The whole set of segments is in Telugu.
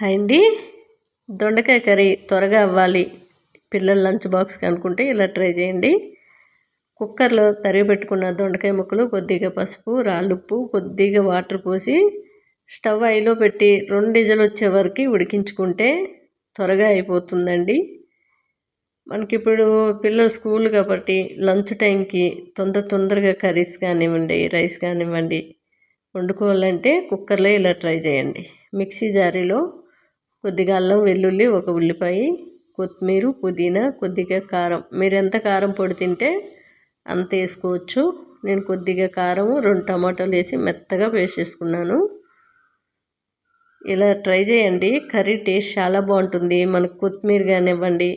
హాయ్ అండి దొండకాయ కర్రీ త్వరగా అవ్వాలి. పిల్లల లంచ్ బాక్స్కి అనుకుంటే ఇలా ట్రై చేయండి. కుక్కర్లో తరిగి పెట్టుకున్న దొండకాయ ముక్కలు కొద్దిగా పసుపు రాళ్ళుప్పు కొద్దిగా వాటర్ పోసి స్టవ్ ఐలో పెట్టి రెండు డిజలు వచ్చే వరకు ఉడికించుకుంటే త్వరగా అయిపోతుందండి. మనకి ఇప్పుడు పిల్లలు స్కూల్ కాబట్టి లంచ్ టైంకి తొందర తొందరగా కర్రీస్ కానివ్వండి రైస్ కానివ్వండి వండుకోవాలంటే కుక్కర్లో ఇలా ట్రై చేయండి. మిక్సీ జారీలో కొద్దిగా అల్లం వెల్లుల్లి ఒక ఉల్లిపాయ కొత్తిమీర పుదీనా కొద్దిగా కారం. మీరు ఎంత కారం పొడి తింటే అంత వేసుకోవచ్చు. నేను కొద్దిగా కారం రెండు టమాటాలు వేసి మెత్తగా పేస్ట్ చేసుకున్నాను. ఇలా ట్రై చేయండి. కర్రీ టేస్ట్ చాలా బాగుంటుంది. మనకు కొత్తిమీర కానివ్వండి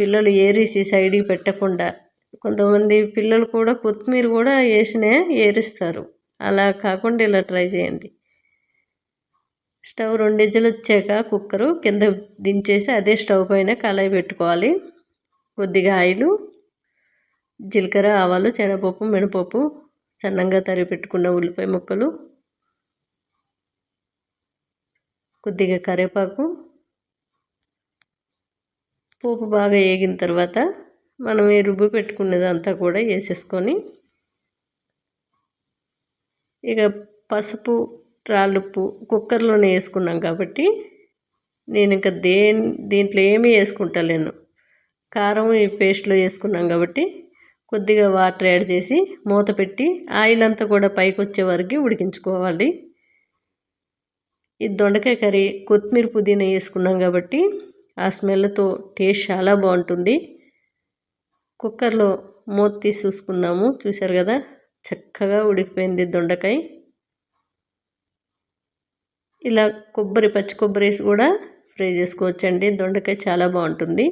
పిల్లలు ఏరిసి సైడ్కి పెట్టకుండా. కొంతమంది పిల్లలు కూడా కొత్తిమీర కూడా వేసినే ఏరిస్తారు. అలా కాకుండా ఇలా ట్రై చేయండి. స్టవ్ రెండు ఇజ్జలు వచ్చాక కుక్కరు కింద దించేసి అదే స్టవ్ పైన కళాయి పెట్టుకోవాలి. కొద్దిగా ఆయిలు జీలకర్ర ఆవాలు శనగపప్పు మినపప్పు సన్నంగా తరిగి పెట్టుకున్న ఉల్లిపాయ ముక్కలు కొద్దిగా కరివేపాకు. పోపు బాగా వేగిన తర్వాత మనం ఈ రుబ్బు పెట్టుకున్నదంతా కూడా వేసేసుకొని ఇక పసుపు రాళ్ళుప్పు కుక్కర్లోనే వేసుకున్నాం కాబట్టి నేను ఇంకా దే దీంట్లో ఏమీ వేసుకుంటలేను. కారం ఈ పేస్ట్లో వేసుకున్నాం కాబట్టి కొద్దిగా వాటర్ యాడ్ చేసి మూత పెట్టి ఆయిల్ అంతా కూడా పైకి వచ్చే వరకు ఉడికించుకోవాలి. ఈ దొండకాయ కర్రీ కొత్తిమీర పుదీనా వేసుకున్నాం కాబట్టి ఆ స్మెల్తో టేస్ట్ చాలా బాగుంటుంది. కుక్కర్లో మూత తీసి చూసుకుందాము. చూసారు కదా చక్కగా ఉడికిపోయింది దొండకాయ. ఇలా కొబ్బరి పచ్చి కొబ్బరి వేసి కూడా ఫ్రై చేసుకోవచ్చండి. దొండకాయ చాలా బాగుంటుంది.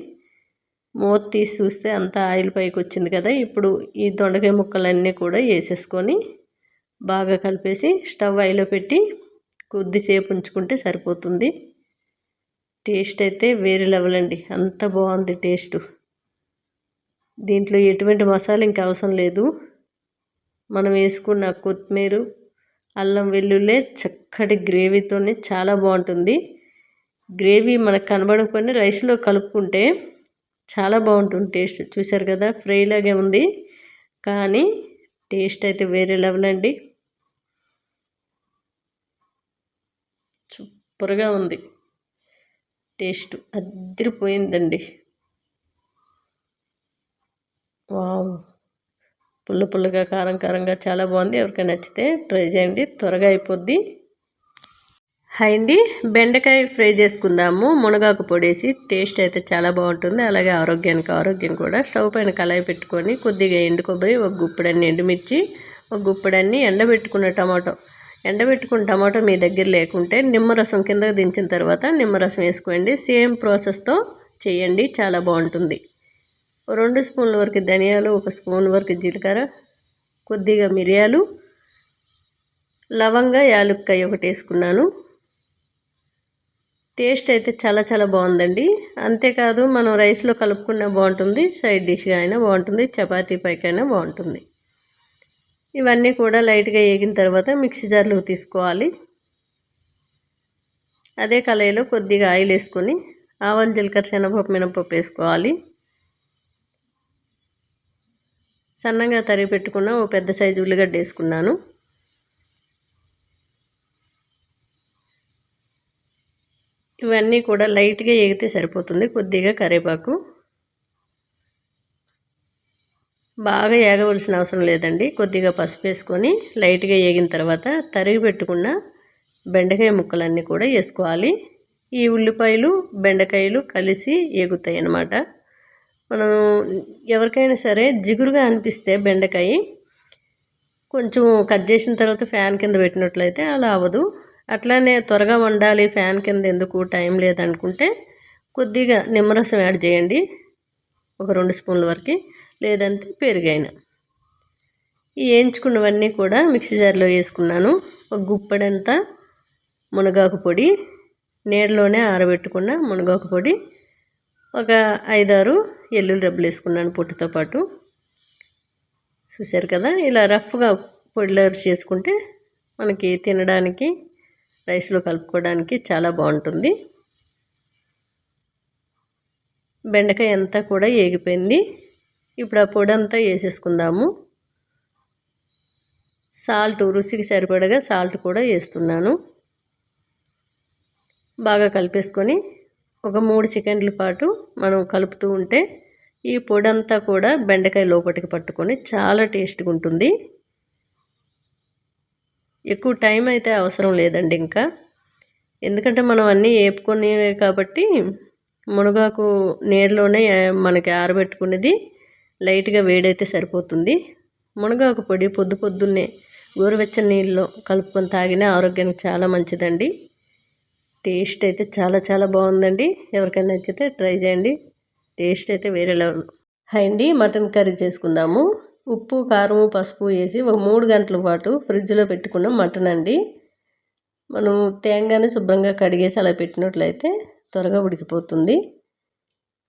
మూత తీసి చూస్తే అంతా ఆయిల్ పైకి వచ్చింది కదా. ఇప్పుడు ఈ దొండకాయ ముక్కలన్నీ కూడా వేసేసుకొని బాగా కలిపేసి స్టవ్ ఆయిలో పెట్టి కొద్దిసేపు ఉంచుకుంటే సరిపోతుంది. టేస్ట్ అయితే వేరే లెవెల్ అండి. అంత బాగుంది టేస్ట్. దీంట్లో ఎటువంటి మసాలా ఇంకా అవసరం లేదు. మనం వేసుకున్న కొత్తిమీర అల్లం వెల్లుల్లి చక్కటి గ్రేవీతోనే చాలా బాగుంటుంది. గ్రేవీ మనకు కనబడకపోయినా రైస్లో కలుపుకుంటే చాలా బాగుంటుంది టేస్ట్. చూసారు కదా ఫ్రై లాగే ఉంది. కానీ టేస్ట్ అయితే వేరే లెవెల్ అండి. సూపర్గా ఉంది. టేస్ట్ అద్దరిపోయిందండి వావ్! పుల్ల పుల్లగా కారం కారంగా చాలా బాగుంది. ఎవరికైనా నచ్చితే ట్రై చేయండి. త్వరగా అయిపోద్ది. హాయ్ అండి. బెండకాయ ఫ్రై చేసుకుందాము. మునగాకు పొడేసి టేస్ట్ అయితే చాలా బాగుంటుంది. అలాగే ఆరోగ్యానికి ఆరోగ్యం కూడా. స్టవ్ పైన కళాయి పెట్టుకొని కొద్దిగా ఎండు కొబ్బరి ఒక గుప్పడన్ని ఎండుమిర్చి ఒక గుప్పడన్ని ఎండబెట్టుకున్న టమాటో. ఎండబెట్టుకున్న టమాటో మీ దగ్గర లేకుంటే నిమ్మరసం కింద దించిన తర్వాత నిమ్మరసం వేసుకోండి. సేమ్ ప్రాసెస్తో చేయండి. చాలా బాగుంటుంది. రెండు స్పూన్ల వరకు ధనియాలు ఒక స్పూన్ వరకు జీలకర్ర కొద్దిగా మిరియాలు లవంగా యాలుక్కాయ ఒకటి వేసుకున్నాను. టేస్ట్ అయితే చాలా చాలా బాగుందండి. అంతేకాదు మనం రైస్లో కలుపుకున్న బాగుంటుంది సైడ్ డిష్గా అయినా బాగుంటుంది చపాతీ పైకైనా బాగుంటుంది. ఇవన్నీ కూడా లైట్గా వేగిన తర్వాత మిక్సీ జార్లో తీసుకోవాలి. అదే కళాయిలో కొద్దిగా ఆయిల్ వేసుకొని ఆవాలు జీలకర్ర శనగపప్పు మినపప్పు వేసుకోవాలి. సన్నగా తరిగి పెట్టుకున్న ఓ పెద్ద సైజు ఉల్లిగడ్డ వేసుకున్నాను. ఇవన్నీ కూడా లైట్గా ఎగితే సరిపోతుంది కొద్దిగా కరివేపాకు. బాగా ఏగవలసిన అవసరం లేదండి కొద్దిగా పసుపు వేసుకొని లైట్గా ఏగిన తర్వాత తరిగి పెట్టుకున్న బెండకాయ ముక్కలన్నీ కూడా వేసుకోవాలి. ఈ ఉల్లిపాయలు బెండకాయలు కలిసి ఎగుతాయి అన్నమాట మనం ఎవరికైనా సరే జిగురుగా అనిపిస్తే బెండకాయ కొంచెం కట్ చేసిన తర్వాత ఫ్యాన్ కింద పెట్టినట్లయితే అలా అవ్వదు. అట్లానే త్వరగా వండాలి ఫ్యాన్ కింద ఎందుకు టైం లేదనుకుంటే కొద్దిగా నిమ్మరసం యాడ్ చేయండి ఒక రెండు స్పూన్ల వరకు లేదంటే పెరుగైన. ఈ వేయించుకున్నవన్నీ కూడా మిక్సీ జార్లో వేసుకున్నాను. ఒక గుప్పడంతా మునగాకు పొడి నీడలోనే ఆరబెట్టుకున్న మునగాకు పొడి ఒక ఐదారు ఎల్లుల్లి రబ్బులు వేసుకున్నాను పొట్టుతో పాటు. చూసారు కదా ఇలా రఫ్గా పొడిలో చేసుకుంటే మనకి తినడానికి రైస్లో కలుపుకోవడానికి చాలా బాగుంటుంది. బెండకాయ అంతా కూడా ఏగిపోయింది. ఇప్పుడు ఆ పొడి అంతా వేసేసుకుందాము. సాల్ట్ రుచికి సరిపడగా సాల్ట్ కూడా వేస్తున్నాను. బాగా కలిపేసుకొని ఒక మూడు సెకండ్ల పాటు మనం కలుపుతూ ఉంటే ఈ పొడి అంతా కూడా బెండకాయ లోపలికి పట్టుకొని చాలా టేస్ట్గా ఉంటుంది. ఎక్కువ టైం అయితే అవసరం లేదండి ఇంకా. ఎందుకంటే మనం అన్నీ ఏపుకొని కాబట్టి మునగాకు నీళ్ళలోనే మనకి ఆరబెట్టుకునేది లైట్గా వేడైతే సరిపోతుంది. మునగాకు పొడి పొద్దు పొద్దున్నే గోరువెచ్చని నీళ్ళలో కలుపుకొని తాగినా ఆరోగ్యానికి చాలా మంచిదండి. టేస్ట్ అయితే చాలా చాలా బాగుందండి. ఎవరికైనా నచ్చితే ట్రై చేయండి. టేస్ట్ అయితే వేరే లెవెల్. అండి మటన్ కర్రీ చేసుకుందాము. ఉప్పు కారం పసుపు వేసి ఒక మూడు గంటల పాటు ఫ్రిడ్జ్లో పెట్టుకున్న మటన్ అండి. మనం తేంగానే శుభ్రంగా కడిగేసి అలా పెట్టినట్లయితే త్వరగా ఉడికిపోతుంది.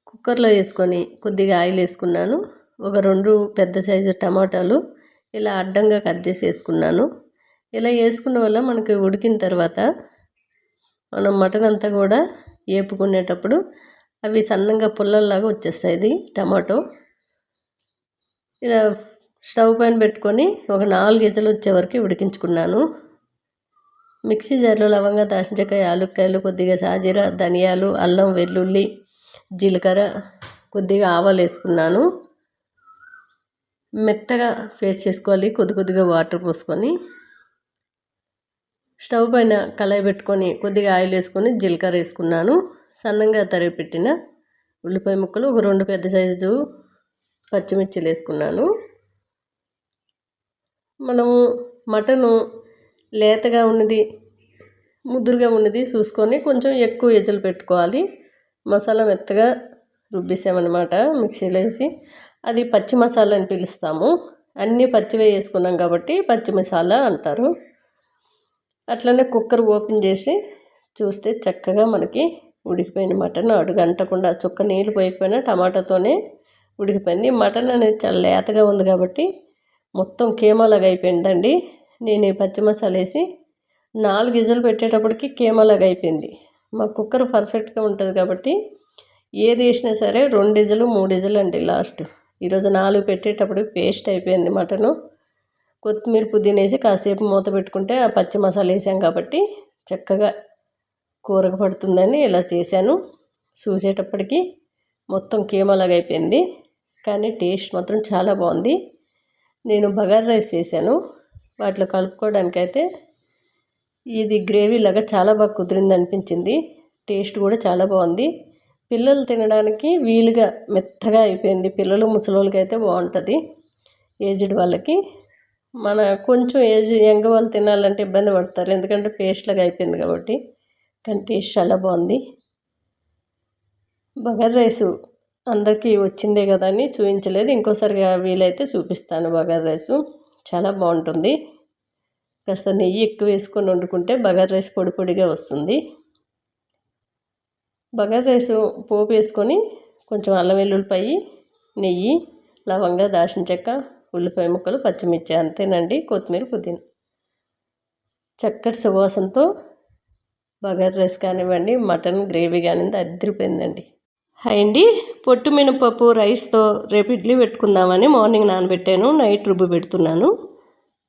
కుక్కర్లో వేసుకొని కొద్దిగా ఆయిల్ వేసుకున్నాను. ఒక రెండు పెద్ద సైజు టమాటాలు ఇలా అడ్డంగా కట్ చేసి వేసుకున్నాను. ఇలా వేసుకున్న వల్ల మనకి ఉడికిన తర్వాత మనం మటన్ అంతా కూడా వేపుకునేటప్పుడు అవి సన్నంగా పుల్లల్లాగా వచ్చేస్తాయి. ఇది టమాటో. ఇలా స్టవ్ పైన పెట్టుకొని ఒక నాలుగు గిజలు వచ్చే వరకు ఉడికించుకున్నాను. మిక్సీ జార్లో లవంగా దాల్చినకాయ ఆలుక్కాయలు కొద్దిగా సాజీర ధనియాలు అల్లం వెల్లుల్లి జీలకర్ర కొద్దిగా ఆవాలు వేసుకున్నాను. మెత్తగా పేస్ట్ చేసుకోవాలి. కొద్ది కొద్దిగా వాటర్ పోసుకొని స్టవ్ పైన కళాయి పెట్టుకొని కొద్దిగా ఆయిల్ వేసుకొని జీలకర్ర వేసుకున్నాను. సన్నంగా తరిగి పెట్టిన ఉల్లిపాయ ముక్కలు ఒక రెండు పెద్ద సైజు పచ్చిమిర్చిలు వేసుకున్నాను. మనము మటను లేతగా ఉన్నది ముదురుగా ఉన్నది చూసుకొని కొంచెం ఎక్కువ ఎజలు పెట్టుకోవాలి. మసాలా మెత్తగా రుబ్బేసామన్నమాట మిక్సీలో వేసి. అది పచ్చి మసాలా అని పిలుస్తాము. అన్నీ పచ్చివే వేసుకున్నాం కాబట్టి పచ్చి మసాలా అంటారు. అట్లనే కుక్కర్ ఓపెన్ చేసి చూస్తే చక్కగా మనకి ఉడికిపోయిన మటన్. అడుగంటకుండా చుక్క నీళ్ళు పోయిపోయినా టమాటాతోనే ఉడికిపోయింది. మటన్ అనేది చాలా లేతగా ఉంది కాబట్టి మొత్తం కీమాలాగా అయిపోయిందండి. నేను ఈ పచ్చి మసాలా వేసి నాలుగు ఇజలు పెట్టేటప్పటికి కీమాలాగా అయిపోయింది. మా కుక్కర్ పర్ఫెక్ట్గా ఉంటుంది కాబట్టి ఏది వేసినా సరే రెండు ఇజలు మూడు ఇజలు అండి లాస్ట్. ఈరోజు నాలుగు పెట్టేటప్పుడు పేస్ట్ అయిపోయింది మటను. కొత్తిమీర పుదీనా వేసి కాసేపు మూత పెట్టుకుంటే ఆ పచ్చి మసాలా వేసాం కాబట్టి చక్కగా కూరకు పడుతుందని ఇలా చేశాను. చూసేటప్పటికి మొత్తం కీమలాగా అయిపోయింది. కానీ టేస్ట్ మాత్రం చాలా బాగుంది. నేను బగార్ రైస్ చేశాను. వాటిలో కలుపుకోవడానికైతే ఇది గ్రేవీ లాగా చాలా బాగా కుదిరింది అనిపించింది. టేస్ట్ కూడా చాలా బాగుంది. పిల్లలు తినడానికి వీలుగా మెత్తగా అయిపోయింది. పిల్లలు ముసలి అయితే బాగుంటుంది. ఏజ్డ్ వాళ్ళకి మన కొంచెం ఏజ్ యంగ్ వాళ్ళు తినాలంటే ఇబ్బంది పడతారు. ఎందుకంటే పేస్ట్ లాగా అయిపోయింది కాబట్టి. కానీ టేస్ట్ చాలా బాగుంది. బగర్ రైసు అందరికీ వచ్చిందే కదా అని చూపించలేదు. ఇంకోసారి వీలైతే చూపిస్తాను బగర్ రైసు. చాలా బాగుంటుంది. కాస్త నెయ్యి ఎక్కువ వేసుకొని వండుకుంటే బగర్ రైస్ పొడి పొడిగా వస్తుంది. బగర్ రైసు పోపు వేసుకొని కొంచెం అల్లం వెల్లుల్లిపాయి నెయ్యి లవంగా దాల్చిన చెక్క ఉల్లిపాయ ముక్కలు పచ్చిమిర్చి అంతేనండి. కొత్తిమీర పుదీనా. చక్కటి సువాసనతో బగర్ రైస్ కానివ్వండి మటన్ గ్రేవీ కానివ్వండి అద్దరిపోయిందండి. హాయ్ అండి. పొట్టు మినపప్పు రైస్తో రేపు ఇడ్లీ పెట్టుకుందామని మార్నింగ్ నానబెట్టాను నైట్ రుబ్బు పెడుతున్నాను.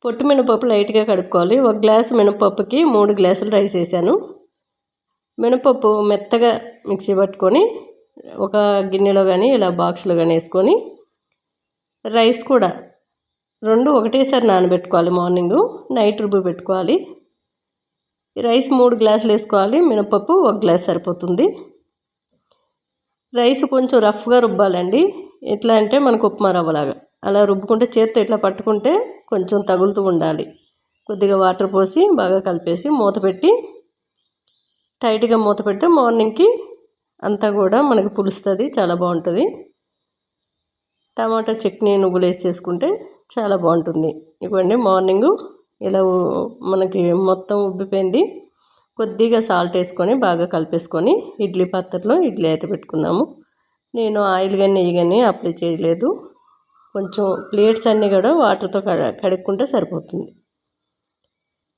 పొట్టు మినపప్పు లైట్గా కడుక్కోవాలి. ఒక గ్లాసు మినపప్పుకి మూడు గ్లాసులు రైస్ వేసాను. మినపప్పు మెత్తగా మిక్సీ పట్టుకొని ఒక గిన్నెలో కానీ ఇలా బాక్స్లో కానీ వేసుకొని రైస్ కూడా రెండు ఒకటేసారి నానబెట్టుకోవాలి మార్నింగు. నైట్ రుబ్బు పెట్టుకోవాలి. రైస్ మూడు గ్లాసులు వేసుకోవాలి. మినపప్పు ఒక గ్లాస్ సరిపోతుంది. రైస్ కొంచెం రఫ్గా రుబ్బాలండి. ఎట్లా అంటే మనకు ఉప్మా రవ్వలాగా. అలా రుబ్బుకుంటే చేత్తో ఇట్లా పట్టుకుంటే కొంచెం తగులుతూ ఉండాలి. కొద్దిగా వాటర్ పోసి బాగా కలిపేసి మూత పెట్టి టైట్గా మూత పెడితే మార్నింగ్కి అంతా కూడా మనకి పులుస్తుంది చాలా బాగుంటుంది. టమాటా చట్నీ నువ్వులు వేసి చేసుకుంటే చాలా బాగుంటుంది. ఇవ్వండి మార్నింగు ఇలా మనకి మొత్తం ఉబ్బిపోయింది. కొద్దిగా సాల్ట్ వేసుకొని బాగా కలిపేసుకొని ఇడ్లీ పాత్రలో ఇడ్లీ అయితే పెట్టుకున్నాము నేను ఆయిల్ కానీ నెయ్యి కానీ అప్లై చేయలేదు. కొంచెం ప్లేట్స్ అన్నీ కూడా వాటర్తో కడుక్కుంటే సరిపోతుంది.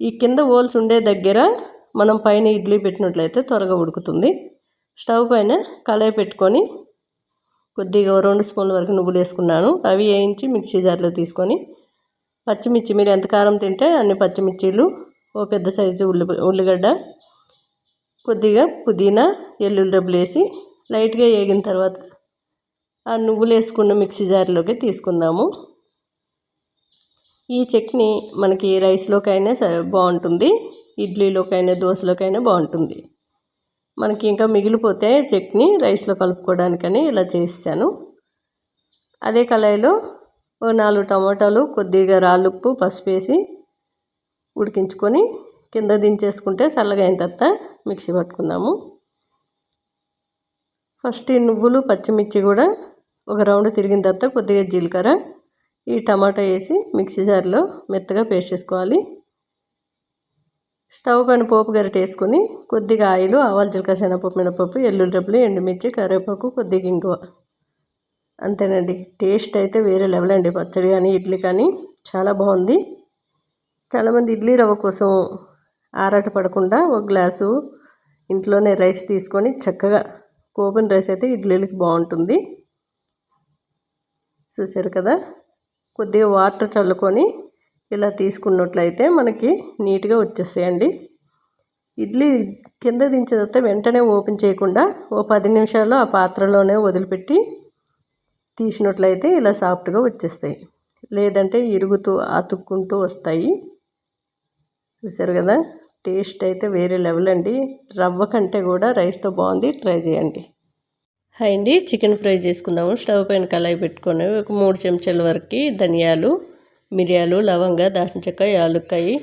ఈ కింద హోల్స్ ఉండే దగ్గర మనం పైన ఇడ్లీ పెట్టినట్లయితే త్వరగా ఉడుకుతుంది. స్టవ్ పైన కళాయి పెట్టుకొని కొద్దిగా రెండు స్పూన్ల వరకు నువ్వులు వేసుకున్నాను. అవి వేయించి మిక్సీ జార్లో తీసుకొని పచ్చిమిర్చి మీరు ఎంత కారం తింటే అన్ని పచ్చిమిర్చీలు ఓ పెద్ద సైజు ఉల్లి ఉల్లిగడ్డ కొద్దిగా పుదీనా ఎల్లుల్లి డబ్బులు వేసి లైట్గా వేగిన తర్వాత ఆ నువ్వులు వేసుకున్న మిక్సీ జార్లోకి తీసుకుందాము. ఈ చట్నీ మనకి రైస్లోకైనా సరే బాగుంటుంది ఇడ్లీలోకైనా దోశలోకైనా బాగుంటుంది. మనకి ఇంకా మిగిలిపోతే చట్నీ రైస్లో కలుపుకోవడానికని ఇలా చేస్తాను. అదే కళాయిలో ఓ నాలుగు టమాటాలు కొద్దిగా రాళ్ళుప్పు పసుపు వేసి ఉడికించుకొని కింద దించేసుకుంటే చల్లగా అయిన తర్వాత మిక్సీ పట్టుకుందాము. ఫస్ట్ ఈ నువ్వులు పచ్చిమిర్చి కూడా ఒక రౌండ్ తిరిగిన తర్వాత కొద్దిగా జీలకర్ర ఈ టమాటా వేసి మిక్సీ జార్లో మెత్తగా పేస్ట్ చేసుకోవాలి. స్టవ్ పైన పోపు గరిట వేసుకొని కొద్దిగా ఆయిల్ ఆవాలు జీలకర్ర శనగపప్పు మినపప్పు ఎల్లుల్లి డబ్బులు ఎండుమిర్చి కరివేపాకు కొద్దిగా ఇంగువ. అంతేనండి. టేస్ట్ అయితే వేరే లెవెల్ అండి. పచ్చడి కానీ ఇడ్లీ కానీ చాలా బాగుంది. చాలామంది ఇడ్లీ రవ్వ కోసం ఆరాట పడకుండా ఒక గ్లాసు ఇంట్లోనే రైస్ తీసుకొని చక్కగా కోపిన రైస్ అయితే ఇడ్లీలకి బాగుంటుంది. చూసారు కదా? కొద్దిగా వాటర్ చల్లుకొని ఇలా తీసుకున్నట్లయితే మనకి నీట్గా వచ్చేస్తాయండి. ఇడ్లీ కింద దించిన తర్వాత వెంటనే ఓపెన్ చేయకుండా ఓ పది నిమిషాలు ఆ పాత్రలోనే వదిలిపెట్టి తీసినట్లయితే ఇలా సాఫ్ట్గా వచ్చేస్తాయి. లేదంటే ఇరుగుతూ అతుక్కుంటూ వస్తాయి. చూసారు కదా? టేస్ట్ అయితే వేరే లెవెల్ అండి. రవ్వ కంటే కూడా రైస్తో బాగుంది. ట్రై చేయండి. హై అండి. చికెన్ ఫ్రై చేసుకుందాము. స్టవ్ పైన కళాయి పెట్టుకొని ఒక మూడు చెంచాల వరకు ధనియాలు మిరియాలు లవంగ దాచిన చెక్క యాలుక్కాయి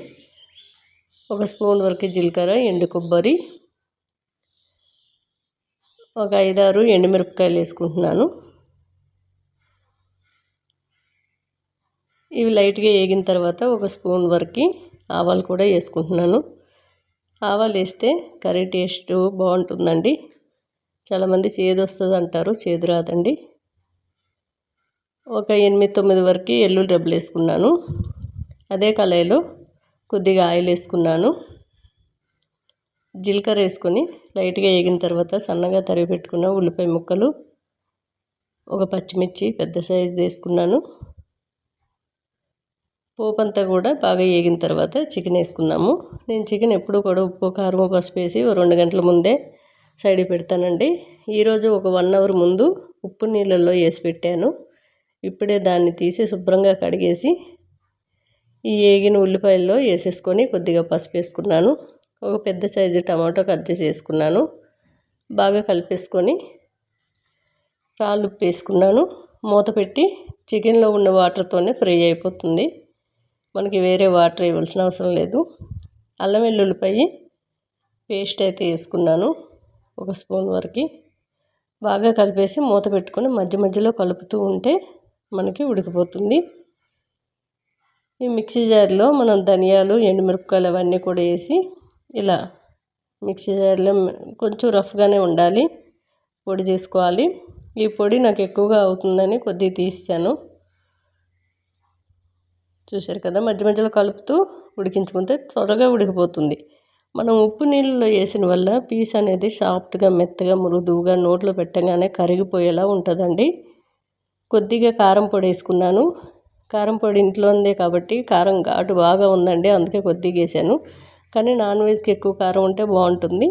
ఒక స్పూన్ వరకు జీలకర్ర ఎండు కొబ్బరి ఒక ఐదారు ఎండుమిరపకాయలు వేసుకుంటున్నాను. ఇవి లైట్గా వేగిన తర్వాత ఒక స్పూన్ వరకు ఆవాలు కూడా వేసుకుంటున్నాను. ఆవాలు వేస్తే కర్రీ టేస్ట్ బాగుంటుందండి. చాలామంది చేదు వస్తుంది అంటారు చేదు రాదండి. ఒక ఎనిమిది తొమ్మిది వరకు ఎల్లుల్లి డబ్బులు వేసుకున్నాను. అదే కళాయిలో కొద్దిగా ఆయిల్ వేసుకున్నాను. జీలకర్ర వేసుకొని లైట్గా వేగిన తర్వాత సన్నగా తరిగి పెట్టుకున్న ఉల్లిపాయ ముక్కలు ఒక పచ్చిమిర్చి పెద్ద సైజు వేసుకున్నాను. పోపు అంతా కూడా బాగా వేగిన తర్వాత చికెన్ వేసుకున్నాము. నేను చికెన్ ఎప్పుడు కూడా ఉప్పు కారం పసుపు వేసి రెండు గంటల ముందే సైడ్ పెడతానండి. ఈరోజు ఒక వన్ అవర్ ముందు ఉప్పు నీళ్ళల్లో వేసి పెట్టాను. ఇప్పుడే దాన్ని తీసి శుభ్రంగా కడిగేసి ఈ వేగిన ఉల్లిపాయల్లో వేసేసుకొని కొద్దిగా పసుపు వేసుకున్నాను. ఒక పెద్ద సైజు టమాటో కట్ చేసి వేసుకున్నాను. బాగా కలిపేసుకొని రాళ్ళు ఉప్పు వేసుకున్నాను మూత పెట్టి చికెన్లో ఉన్న వాటర్తోనే ఫ్రై అయిపోతుంది. మనకి వేరే వాటర్ ఇవ్వాల్సిన అవసరం లేదు. అల్లం వెల్లుల్లిపాయ పేస్ట్ అయితే వేసుకున్నాను ఒక స్పూన్ వరకు. బాగా కలిపేసి మూత పెట్టుకొని మధ్య మధ్యలో కలుపుతూ ఉంటే మనకి ఉడికిపోతుంది. ఈ మిక్సీ జార్లో మనం ధనియాలు ఎండుమిరపకాయలు అవన్నీ కూడా వేసి ఇలా మిక్సీ జార్లో కొంచెం రఫ్గానే ఉండాలి. పొడి చేసుకోవాలి. ఈ పొడి నాకు ఎక్కువగా అవుతుందని కొద్దిగా తీసాను. చూశారు కదా మధ్య మధ్యలో కలుపుతూ ఉడికించుకుంటే త్వరగా ఉడికిపోతుంది. మనం ఉప్పు నీళ్ళలో వేసిన వల్ల పీస్ అనేది సాఫ్ట్గా మెత్తగా మృదువుగా నోట్లో పెట్టగానే కరిగిపోయేలా ఉంటుందండి. కొద్దిగా కారం పొడి వేసుకున్నాను. కారం పొడి ఇంట్లో ఉందే కాబట్టి కారం ఘాటు బాగా ఉందండి అందుకే కొద్దిగా వేసాను. కానీ నాన్ వెజ్కి ఎక్కువ కారం ఉంటే బాగుంటుంది.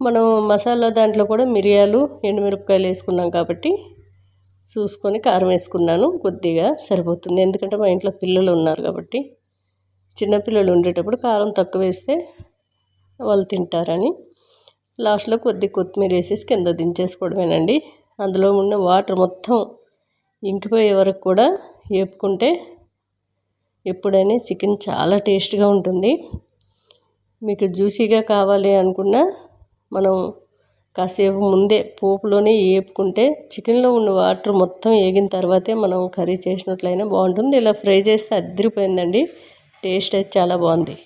మనం మసాలా దాంట్లో కూడా మిరియాలు ఎండుమిరపకాయలు వేసుకున్నాం కాబట్టి చూసుకొని కారం వేసుకున్నాను కొద్దిగా సరిపోతుంది. ఎందుకంటే మా ఇంట్లో పిల్లలు ఉన్నారు కాబట్టి. చిన్నపిల్లలు ఉండేటప్పుడు కారం తక్కువ వేస్తే వాళ్ళు తింటారని. లాస్ట్లో కొద్ది కొత్తిమీర వేసేసి కింద దించేసుకోవడమేనండి. అందులో ఉన్న వాటర్ మొత్తం ఇంకిపోయే వరకు కూడా వేపుకుంటే ఎప్పుడైనా చికెన్ చాలా టేస్ట్గా ఉంటుంది. మీకు జ్యూసీగా కావాలి అనుకున్నా మనం కాసేపు ముందే పోపులోనే వేపుకుంటే చికెన్లో ఉన్న వాటర్ మొత్తం వేగిన తర్వాతే మనం కర్రీ చేసినట్లయినా బాగుంటుంది. ఇలా ఫ్రై చేస్తే అద్దరిపోయిందండి టేస్ట్ అయితే చాలా బాగుంది.